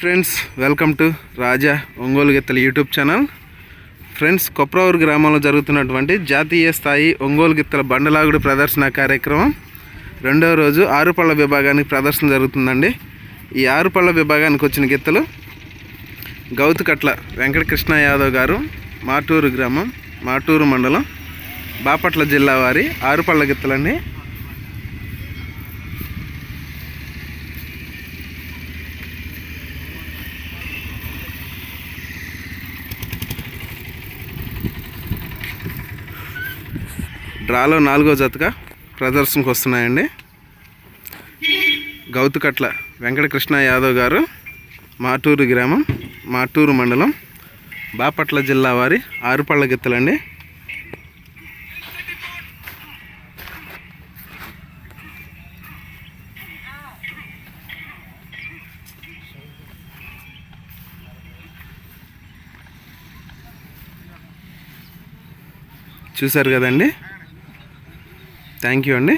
Friends welcome to Raja Ongole గిత్తల YouTube channel. Friends Kopravuru గ్రామంలో జరుగుతున్నటువంటి జాతీయ స్థాయి ఒంగోలు గిత్తల బండలాగుడు ప్రదర్శన కార్యక్రమం రెండవ రోజు ఆరుపళ్ళ విభాగానికి ప్రదర్శన జరుగుతుందండి. ఈ ఆరుపళ్ళ విభాగానికి వచ్చిన గిత్తలు గౌతుకట్ల వెంకటకృష్ణ యాదవ్ గారు మాటూరు గ్రామం మాటూరు మండలం బాపట్ల జిల్లా వారి ఆరుపళ్ళ గిత్తలండి. డ్రాలో నాలుగో జతగా ప్రదర్శనకు వస్తున్నాయండి. గౌతుకట్ల వెంకటకృష్ణ యాదవ్ గారు మాటూరు గ్రామం మాటూరు మండలం బాపట్ల జిల్లా వారి ఆరుపళ్ళ గిత్తలండి. చూశారు కదండి? థ్యాంక్ యూ అండి.